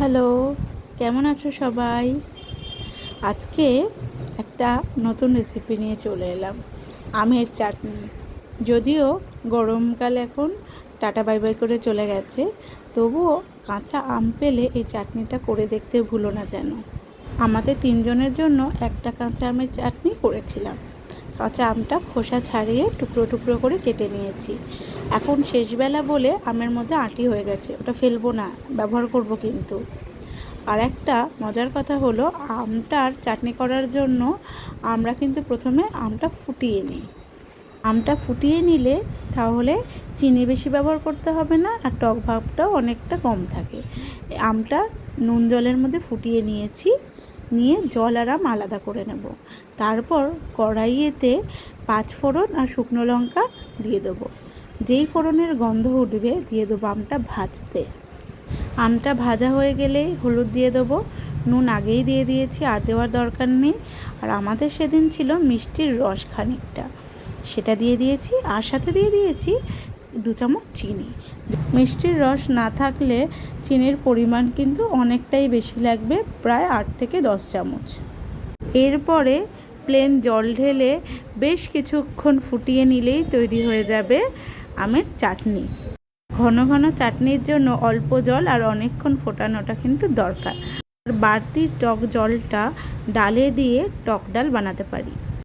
Hello, কেমন আছো সবাই? আজকে একটা নতুন রেসিপি নিয়ে চলে এলাম, আমের চাটনি। যদিও গরমকাল এখন, টাটা বাই বাই করে চলে গেছে, তবুও কাঁচা আম পেলে এই চাটনিটা করে দেখতে ভুলো না যেন। আমাদের তিনজনের জন্য একটা কাঁচা আমের চাটনি করেছিলাম। কাঁচা আমটা খোসা ছাড়িয়ে টুকরো টুকরো করে কেটে নিয়েছি। এখন শেষবেলা বলে আমের মধ্যে আঁটি হয়ে গেছে, ওটা ফেলব না, ব্যবহার করব কিন্তু। আর একটা মজার কথা হলো, আমটার চাটনি করার জন্য আমরা কিন্তু প্রথমে আমটা ফুটিয়ে নিই। আমটা ফুটিয়ে নিলে তাহলে চিনি বেশি ব্যবহার করতে হবে না, আর টক ভাবটাও অনেকটা কম থাকে। আমটা নুন জলের মধ্যে ফুটিয়ে নিয়েছি নিয়ে জল আর আম আলাদা করে নেব। তারপর কড়াইয়েতে পাঁচ ফোড়ন আর শুকনো লঙ্কা দিয়ে দেবো। যেই ফোড়নের গন্ধ উঠবে দিয়ে দেবো আমটা ভাজতে। আমটা ভাজা হয়ে গেলেই হলুদ দিয়ে দেবো। নুন আগেই দিয়ে দিয়েছি, আর দেওয়ার দরকার নেই। আর আমাদের সেদিন ছিল মিষ্টির রস খানিকটা। সেটা দিয়ে দিয়েছি, আর সাথে দিয়ে দিয়েছি দু চামচ চিনি। মিষ্টির রস না থাকলে চিনির পরিমাণ কিন্তু অনেকটাই বেশি লাগবে, প্রায় আট থেকে দশ চামচ। এরপরে প্লেন জল ঢেলে বেশ কিছুক্ষণ ফুটিয়ে নিলেই তৈরি হয়ে যাবে আমের চাটনি। ঘন ঘন চাটনির জন্য অল্প জল আর অনেকক্ষণ ফোটানোটা কিন্তু দরকার। বাড়তি টক জলটা ডালে দিয়ে টক ডাল বানাতে পারি।